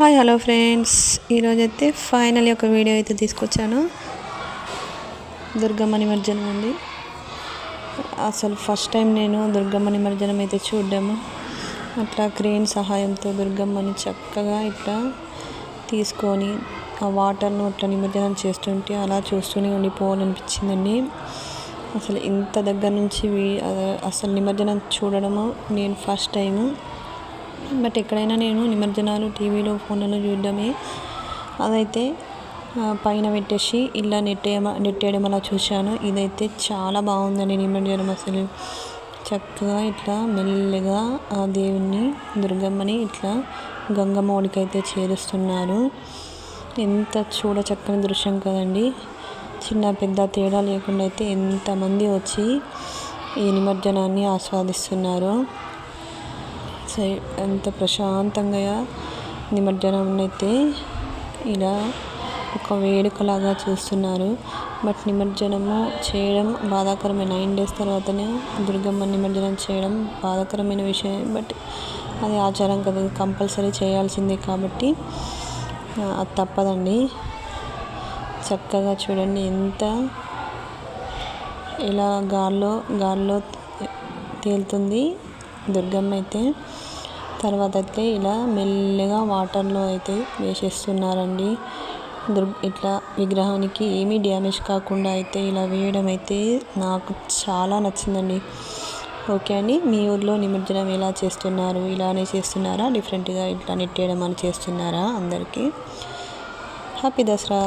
Hi hello friends. ఈరోజైతే అయితే final ఒక వీడియో అయితే తీసుకొచ్చాను. దుర్గమ్మ నిమజ్జనం అండి అసలు ఫస్ట్ టైం నేను దుర్గమ్మ నిమజ్జనం అయితే చూడ్డాము. అట్లా క్రేన్ సహాయంతో దుర్గమ్మని చక్కగా ఇట్లా తీసుకొని ఆ వాటర్ను అట్లా నిమజ్జనం చేస్తుంటే అలా చూస్తూనే ఉండిపోవాలనిపించిందండి. అసలు ఇంత దగ్గర నుంచి అసలు నిమజ్జనం చూడడము నేను ఫస్ట్ టైము. బట్ ఎక్కడైనా నేను నిమజ్జనాలు టీవీలో ఫోన్లలో చూడడమే. అదైతే పైన పెట్టేసి ఇలా నెట్టేయమ నెట్టేయడం అలా చూశాను. ఇదైతే చాలా బాగుందండి నిమజ్జనం అసలు. చక్కగా ఇట్లా మెల్లగా ఆ దేవుణ్ణి దుర్గమ్మని ఇట్లా గంగమ్మ ఒడికైతే చేరుస్తున్నారు. ఎంత చూడ చక్కని దృశ్యం కదండి. చిన్న పెద్ద తేడా లేకుండా అయితే ఎంతమంది వచ్చి ఈ నిమజ్జనాన్ని ఆస్వాదిస్తున్నారు. సై ఎంత ప్రశాంతంగా నిమజ్జనం అయితే ఇలా ఒక వేడుకలాగా చూస్తున్నారు. బట్ నిమజ్జనము చేయడం బాధాకరమైన నైన్ డేస్ తర్వాతనే దుర్గమ్మ నిమజ్జనం చేయడం బాధాకరమైన విషయం. బట్ అది ఆచారం కదా కంపల్సరీ చేయాల్సిందే కాబట్టి అది తప్పదండి. చక్కగా చూడండి ఎంత ఇలా గాల్లో గాల్లో తేలుతుంది. దుర్గమ్మ అయితే తర్వాత అయితే ఇలా మెల్లగా వాటర్లో అయితే వేసేస్తున్నారండి. దుర్గ ఇట్లా విగ్రహానికి ఏమీ డ్యామేజ్ కాకుండా అయితే ఇలా వేయడం అయితే నాకు చాలా నచ్చిందండి. ఓకే అండి మీ ఊర్లో నిమజ్జనం ఎలా చేస్తున్నారు? ఇలానే చేస్తున్నారా? డిఫరెంట్గా ఇట్లా నెట్టేయడం అని చేస్తున్నారా అందరికీ? హ్యాపీ దసరా!